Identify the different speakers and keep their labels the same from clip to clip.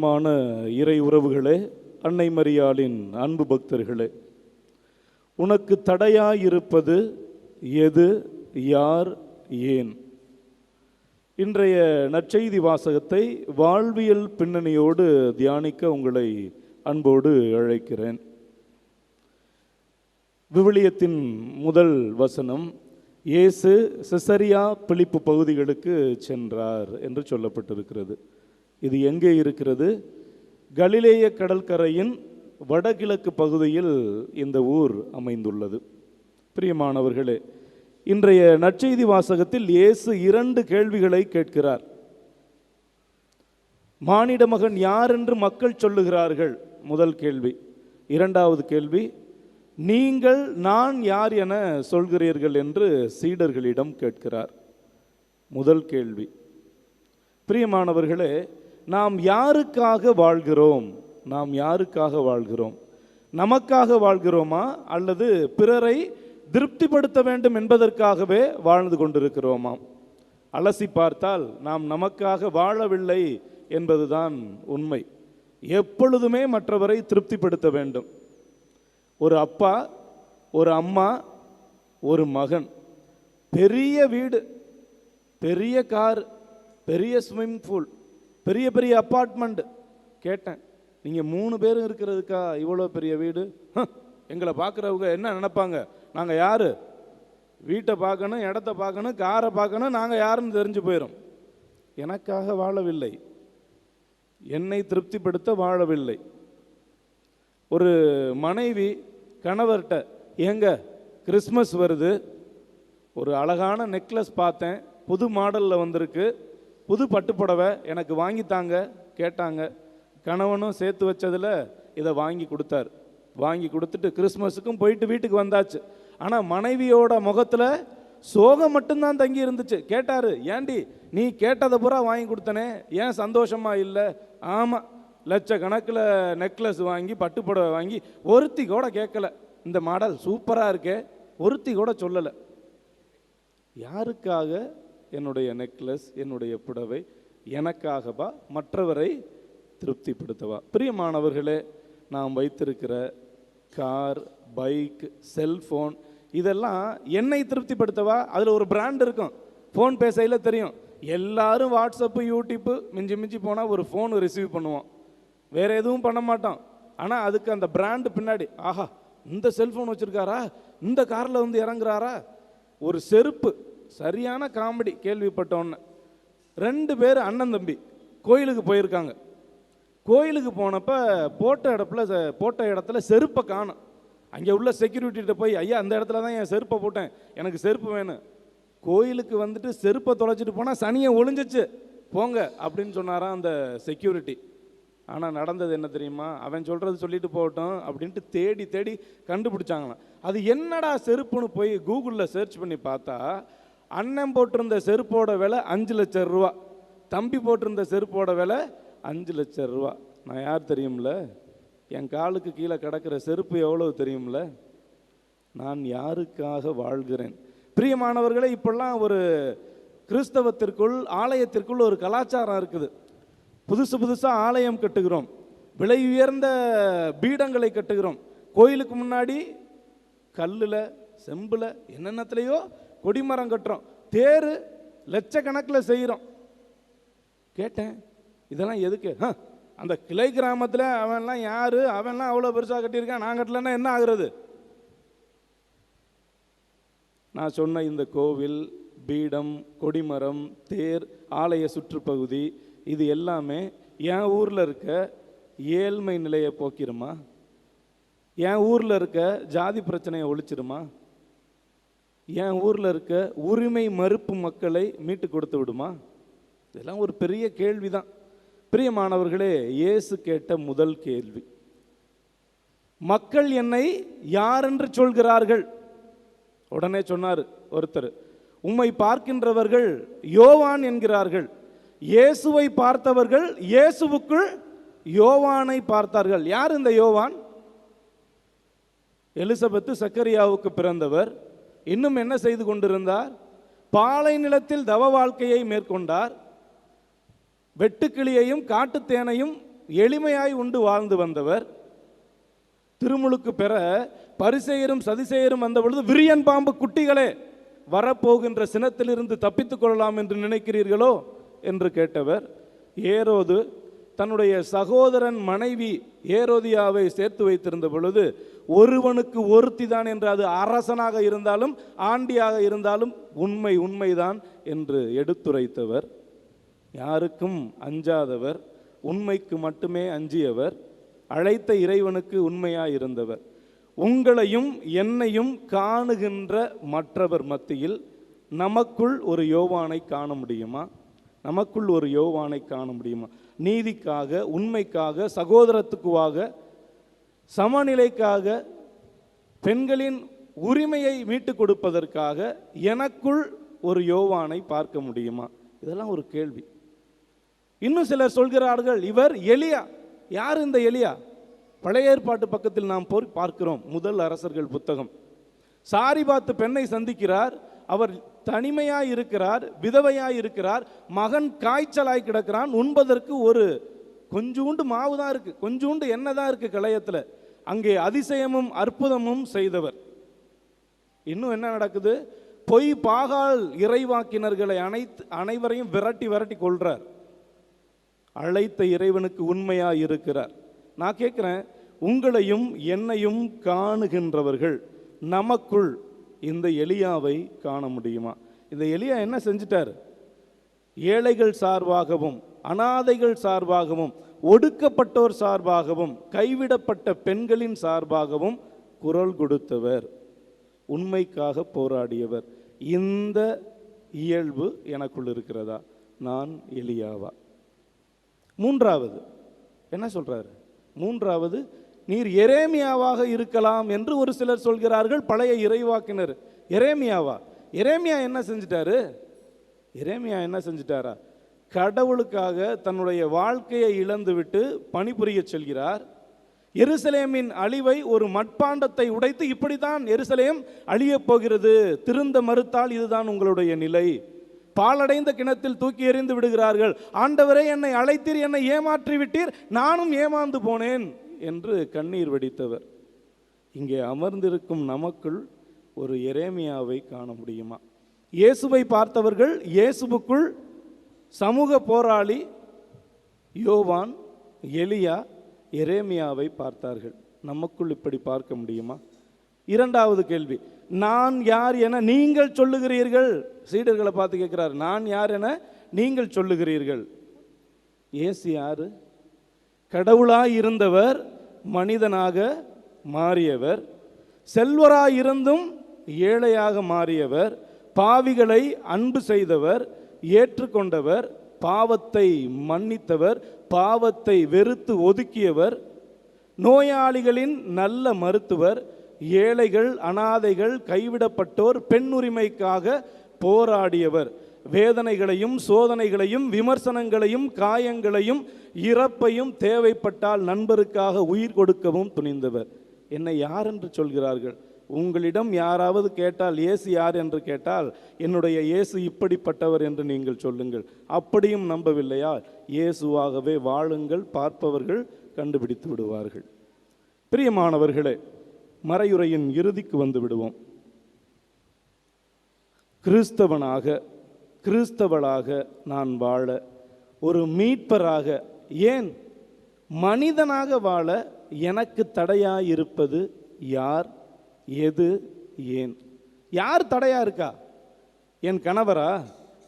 Speaker 1: பிரியமான இறை உறவுகளே அன்னை மரியாளின் அன்பு பக்தர்களே உனக்கு தடையாயிருப்பது எது யார் ஏன்? இன்றைய நற்செய்தி வாசகத்தை வாழ்வியல் பின்னணியோடு தியானிக்க உங்களை அன்போடு அழைக்கிறேன். விவிலியத்தின் முதல் வசனம் இயேசு சிசரியா பிழிப்பு பகுதிகளுக்கு சென்றார் என்று சொல்லப்பட்டிருக்கிறது. இது எங்கே இருக்கிறது? கலிலேய கடற்கரையின் வடகிழக்கு பகுதியில் இந்த ஊர் அமைந்துள்ளது. பிரியமானவர்களே இன்றைய நற்செய்தி வாசகத்தில் இயேசு இரண்டு கேள்விகளை கேட்கிறார். மானிட மகன் யார் என்று மக்கள் சொல்லுகிறார்கள்? முதல் கேள்வி. இரண்டாவது கேள்வி நீங்கள் நான் யார் என சொல்கிறீர்கள் என்று சீடர்களிடம் கேட்கிறார். முதல் கேள்வி பிரியமானவர்களே நாம் யாருக்காக வாழ்கிறோம்? நாம் யாருக்காக வாழ்கிறோம்? நமக்காக வாழ்கிறோமா? அல்லது பிறரை திருப்திப்படுத்த வேண்டும் என்பதற்காகவே வாழ்ந்து கொண்டிருக்கிறோமாம் அலசி பார்த்தால் நாம் நமக்காக வாழவில்லை என்பதுதான் உண்மை. எப்பொழுதுமே மற்றவரை திருப்திப்படுத்த வேண்டும். ஒரு அப்பா ஒரு அம்மா ஒரு மகன். பெரிய வீடு பெரிய கார் பெரிய ஸ்விம்மிங் பூல் பெரிய பெரிய அப்பார்ட்மெண்ட் கேட்டேன். நீங்கள் மூணு பேரும் இருக்கிறதுக்கா இவ்வளோ பெரிய வீடு? எங்களை பார்க்குறவங்க என்ன நினைப்பாங்க? நாங்கள் யார்? வீட்டை பார்க்கணும் இடத்த பார்க்கணும் காரை பார்க்கணும் நாங்கள் யாருன்னு தெரிஞ்சு போயிடும் எனக்காக வாழவில்லை. என்னை திருப்திப்படுத்த வாழவில்லை. ஒரு மனைவி கணவர்கிட்ட ஏங்க கிறிஸ்மஸ் வருது. ஒரு அழகான நெக்லஸ் பார்த்தேன். புது மாடலில் வந்திருக்கு. புது பட்டுப்புடவை எனக்கு வாங்கித்தாங்க கேட்டாங்க. கணவனும் சேர்த்து வச்சதில் இதை வாங்கி கொடுத்தார். வாங்கி கொடுத்துட்டு கிறிஸ்மஸுக்கும் போயிட்டு வீட்டுக்கு வந்தாச்சு. ஆனால் மனைவியோட முகத்தில் சோகம் மட்டும்தான் தங்கி இருந்துச்சு. கேட்டார் ஏண்டி நீ கேட்டதை பூரா வாங்கி கொடுத்தனே ஏன் சந்தோஷமா இல்லை? ஆமாம் லட்சக்கணக்கில் நெக்லஸ் வாங்கி பட்டுப்புடவை வாங்கி ஒருத்தி கூட கேட்கல. இந்த மாடல் சூப்பராக இருக்கே ஒருத்தி கூட சொல்லலை. யாருக்காக என்னுடைய நெக்லஸ் என்னுடைய புடவை எனக்காகவா மற்றவரை திருப்திப்படுத்தவா? பிரியமானவர்களே நாம் வைத்திருக்கிற கார் பைக் செல்ஃபோன் இதெல்லாம் என்னை திருப்திப்படுத்தவா? அதில் ஒரு பிராண்ட் இருக்கும். ஃபோன் பேசையில் தெரியும். எல்லாரும் வாட்ஸ்அப்பு யூடியூப்பு மிஞ்சி மிஞ்சி போனால் ஒரு ஃபோன் ரிசீவ் பண்ணுவோம். வேறு எதுவும் பண்ண மாட்டோம். ஆனால் அதுக்கு அந்த பிராண்டு பின்னாடி ஆஹா இந்த செல்ஃபோன் வச்சுருக்காரா? இந்த காரில் வந்து இறங்குறாரா? ஒரு செருப்பு. சரியான காமெடி கேள்விப்பட்டோன்னு. ரெண்டு பேர் அண்ணன் தம்பி கோயிலுக்கு போயிருக்காங்க. கோயிலுக்கு போனப்போ போட்ட இடத்துல போட்ட இடத்துல செருப்பை காணும். அங்கே உள்ள செக்யூரிட்டிகிட்ட போய் ஐயா அந்த இடத்துல தான் என் செருப்பை போட்டேன். எனக்கு செருப்பு வேணும். கோயிலுக்கு வந்துட்டு செருப்பை தொலைச்சிட்டு போனால் சனியை ஒளிஞ்சிச்சு. போங்க அப்படின்னு சொன்னாராம் அந்த செக்யூரிட்டி ஆனால் நடந்தது என்ன தெரியுமா? அவன் சொல்கிறது சொல்லிட்டு போகட்டும் அப்படின்ட்டு தேடி தேடி கண்டுபிடிச்சாங்களாம். அது என்னடா செருப்புன்னு போய் கூகுளில் சர்ச் பண்ணி பார்த்தா அண்ணன் போட்டிருந்த செருப்போட விலை அஞ்சு லட்சம் ரூபா. தம்பி போட்டிருந்த செருப்போட விலை அஞ்சு லட்சம் ரூபா. நான் யார் தெரியும்ல? என் காலுக்கு கீழே கிடக்கிற செருப்பு எவ்வளவு தெரியும்ல? நான் யாருக்காக வாழ்கிறேன்? பிரியமானவர்களே இப்பெல்லாம் ஒரு கிறிஸ்தவத்திற்குள் ஆலயத்திற்குள் ஒரு கலாச்சாரம் இருக்குது. புதுசு புதுசாக ஆலயம் கட்டுகிறோம். விலை உயர்ந்த பீடங்களை கட்டுகிறோம். கோயிலுக்கு முன்னாடி கல்லில் செம்பில் என்னென்னத்துலேயோ கொடிமரம் கட்டுறோம். தேர் லட்சக்கணக்கில் செய்கிறோம். கேட்டேன். இதெல்லாம் எதுக்கு? அந்த கிளை கிராமத்தில் அவன்லாம் யார்? அவன்லாம் அவ்வளோ பெருசாக கட்டியிருக்கான். நான் கட்டலன்னா என்ன ஆகுறது? நான் சொன்ன இந்த கோவில் பீடம் கொடிமரம் தேர் ஆலய சுற்றுப்பகுதி இது எல்லாமே என் ஊரில் இருக்க ஏழ்மை நிலையை போக்கிருமா? என் ஊரில் இருக்க ஜாதி பிரச்சனையை ஒழிச்சிருமா? என் ஊரில் இருக்க உரிமை மறுப்பு மக்களை மீட்டு கொடுத்து விடுமா? இதெல்லாம் ஒரு பெரிய கேள்விதான். பிரியமானவர்களே இயேசு கேட்ட முதல் கேள்வி. மக்கள் என்னை யாரென்று சொல்கிறார்கள்? உடனே சொன்னார் ஒருத்தர் உம்மை பார்க்கின்றவர்கள் யோவான் என்கிறார்கள். இயேசுவை பார்த்தவர்கள் இயேசுவுக்குள் யோவானை பார்த்தார்கள். யார் இந்த யோவான்? எலிசபெத்து சக்கரியாவுக்கு பிறந்தவர். இன்னும் என்ன செய்து கொண்டிருந்தார்? பாலை நிலத்தில் தவ வாழ்க்கையை மேற்கொண்டார். வெட்டுக்கிளியையும் காட்டுத்தேனையும் எளிமையாய் உண்டு வாழ்ந்து வந்தவர். திருமுழுக்கு பெற பரிசெயரும் சதிசெயரும் வந்த பொழுது விரியன் பாம்பு குட்டிகளே வரப்போகின்ற சினத்திலிருந்து தப்பித்துக் கொள்ளலாம் என்று நினைக்கிறீர்களோ என்று கேட்டவர். ஏரோது தன்னுடைய சகோதரன் மனைவி ஏரோதியாவை சேர்த்து வைத்திருந்த பொழுது ஒருவனுக்கு ஒருத்தி தான் என்று அது அரசனாக இருந்தாலும் ஆண்டியாக இருந்தாலும் உண்மை உண்மைதான் என்று எடுத்துரைத்தவர். யாருக்கும் அஞ்சாதவர் உண்மைக்கு மட்டுமே அஞ்சியவர் அழைத்த இறைவனுக்கு உண்மையாக இருந்தவர் உங்களையும் என்னையும் காணுகின்ற மற்றவர் மத்தியில் நமக்குள் ஒரு யோவானை காண முடியுமா? நமக்குள் ஒரு யோவானை காண முடியுமா? நீதிக்காக உண்மைக்காக சகோதரத்துக்குவாக சமநிலைக்காக பெண்களின் உரிமையை மீட்டுக் கொடுப்பதற்காக எனக்குள் ஒரு யோவானை பார்க்க முடியுமா? இதெல்லாம் ஒரு கேள்வி. இன்னும் சிலர் சொல்கிறார்கள் இவர் எலியா. யார் இந்த எலியா? பழைய ஏற்பாட்டு பக்கத்தில் நாம் போய் பார்க்கிறோம் முதல் அரசர்கள் புத்தகம். சாரி பார்த்து பெண்ணை சந்திக்கிறார் அவர் தனிமையாய் இருக்கிறார் விதவையாய் இருக்கிறார் மகன் காய்ச்சலாய் கிடக்கிறான் உண்பதற்கு ஒரு கொஞ்சூண்டு மாவு தான் இருக்கு கொஞ்சூண்டு எண்ணெய் தான் இருக்கு களையத்தில் அங்கே அதிசயமும் அற்புதமும் செய்தவர். இன்னும் என்ன நடக்குது? பொய் பாகால் இறைவாக்கினர்களை அனைத்து அனைவரையும் விரட்டி விரட்டி கொள்றார் அழைத்த இறைவனுக்கு உண்மையாக இருக்கிறார். நான் கேட்குறேன் உங்களையும் என்னையும் காணுகின்றவர்கள் நமக்குள் இந்த எலியாவை காண முடியுமா? இந்த எலியா என்ன செஞ்சிட்டார்? ஏழைகள் சார்பாகவும் அனாதைகள் சார்பாகவும் ஒடுக்கப்பட்டோர் சார்பாகவும் கைவிடப்பட்ட பெண்களின் சார்பாகவும் குரல் கொடுத்தவர். உண்மைக்காக போராடியவர். இந்த இயல்பு எனக்குள் இருக்கிறதா? நான் எலியாவா? மூன்றாவது என்ன சொல்றாரு? மூன்றாவது நீர் எரேமியாவாக இருக்கலாம் என்று ஒரு சிலர் சொல்கிறார்கள் பழைய இறைவாக்கினர். எரேமியாவா? எரேமியா என்ன செஞ்சிட்டாரு? எரேமியா என்ன செஞ்சிட்டாரா? கடவுளுக்காக தன்னுடைய வாழ்க்கையை இழந்துவிட்டு பணிபுரிய செல்கிறார். எருசலேமின் அழிவை ஒரு மட்பாண்டத்தை உடைத்து இப்படித்தான் எருசலேம் அழியப் போகிறது. திருந்த மறுத்தால் இதுதான் உங்களுடைய நிலை. பாலடைந்த கிணத்தில் தூக்கி எறிந்து விடுகிறார்கள். ஆண்டவரே என்னை அழைத்தீர் என்னை ஏமாற்றி விட்டீர் நானும் ஏமாந்து போனேன் என்று கண்ணீர் வெடித்தவர். இங்கே அமர்ந்திருக்கும் நமக்குள் ஒரு எரேமியாவை காண முடியுமா? இயேசுவை பார்த்தவர்கள் இயேசுவுக்குள் சமூக போராளி யோவான் எலியா எரேமியாவை பார்த்தார்கள். நமக்குள் இப்படி பார்க்க முடியுமா? இரண்டாவது கேள்வி. நான் யார் என நீங்கள் சொல்லுகிறீர்கள். சீடர்களை பார்த்து கேட்கிறார். நான் யார் என நீங்கள் சொல்லுகிறீர்கள். ஏசு யாரு? கடவுளாய் இருந்தவர் மனிதனாக மாறியவர் செல்வராய் இருந்தும் ஏழையாக மாறியவர் பாவிகளை அன்பு செய்தவர் ஏற்றுக்கொண்டவர் பாவத்தை மன்னித்தவர் பாவத்தை வெறுத்து ஒதுக்கியவர் நோயாளிகளின் நல்ல மருத்துவர் ஏழைகள் அனாதைகள் கைவிடப்பட்டோர் பெண் உரிமைக்காக போராடியவர். வேதனைகளையும் சோதனைகளையும் விமர்சனங்களையும் காயங்களையும் இறப்பையும் தேவைப்பட்டால் நண்பருக்காக உயிர் கொடுக்கவும் துணிந்தவர். என்னை யார் என்று சொல்கிறார்கள்? உங்களிடம் யாராவது கேட்டால் இயேசு யார் என்று கேட்டால் என்னுடைய இயேசு இப்படிப்பட்டவர் என்று நீங்கள் சொல்லுங்கள். அப்படியும் நம்பவில்லையா? இயேசுவாகவே வாழுங்கள் பார்ப்பவர்கள் கண்டுபிடித்து விடுவார்கள். பிரியமானவர்களே மறையுறையின் இறுதிக்கு வந்து விடுவோம். கிறிஸ்தவனாக கிறிஸ்தவளாக நான் வாழ ஒரு மீட்பராக ஏன்? மனிதனாக வாழ எனக்கு தடையாயிருப்பது யார்? எது ஏன்? யார் தடையா இருக்கா? என் கணவரா?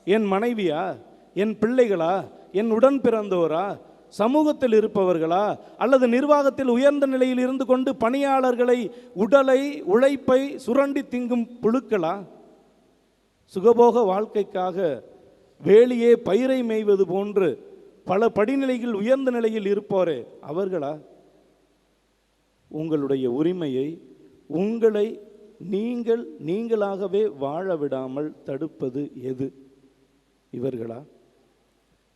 Speaker 1: என் மனைவியா? என் பிள்ளைகளா? என் உடன் பிறந்தோரா? சமூகத்தில் இருப்பவர்களா? அல்லது நிர்வாகத்தில் உயர்ந்த நிலையில் இருந்து கொண்டு பணியாளர்களை உடலை உழைப்பை சுரண்டி திங்கும் புழுக்களா? சுகபோக வாழ்க்கைக்காக வேலியே பயிரை மேய்வது போன்று பல படிநிலையில் உயர்ந்த நிலையில் இருப்போரே அவர்களா? உங்களுடைய உரிமையை உங்களை நீங்கள் நீங்களாகவே வாழ விடாமல் தடுப்பது எது? இவர்களா?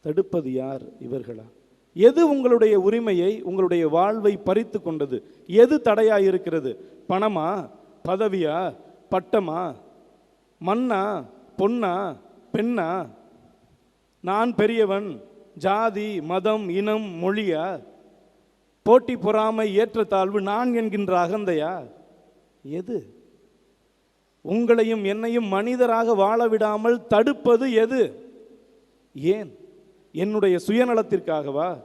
Speaker 1: தடுப்பது யார் இவர்களா? எது உங்களுடைய உரிமையை உங்களுடைய வாழ்வை பறித்து கொண்டது? எது தடையா இருக்கிறது? பணமா? பதவியா? பட்டமா? மண்ணா பொன்னா? பெண்ணா? நான் பெரியவன் ஜாதி மதம் இனம் மொழியா? போட்டி பொறாமை ஏற்றத்தாழ்வு நான் என்கின்ற அகந்தையா? எது? உங்களையும் என்னையும் மனிதராக வாழ விடாமல் தடுப்பது எது? ஏன்? என்னுடைய சுயநலத்திற்காகவா?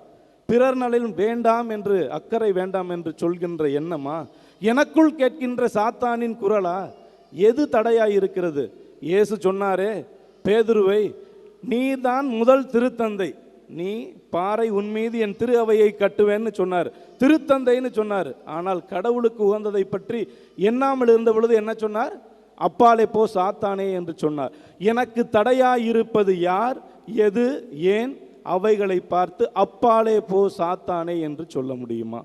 Speaker 1: பிறர் நலில் வேண்டாம் என்று அக்கறை வேண்டாம் என்று சொல்கின்ற எண்ணமா? எனக்குள் கேட்கின்ற சாத்தானின் குரலா? எது தடையாய் இருக்கிறது இயேசு சொன்னாரே பேதுருவை நீதான் முதல் திருத்தந்தை. நீ பாறை உன் மீது என் திரு அவையை கட்டுவேன்னு சொன்னார். திருத்தந்தைன்னு சொன்னார். ஆனால் கடவுளுக்கு உகந்ததை பற்றி எண்ணாமல் இருந்த பொழுது என்ன சொன்னார்? அப்பாலே போ சாத்தானே என்று சொன்னார். எனக்கு தடையாயிருப்பது யார்? எது? ஏன்? அவைகளை பார்த்து அப்பாலே போ சாத்தானே என்று சொல்ல முடியுமா?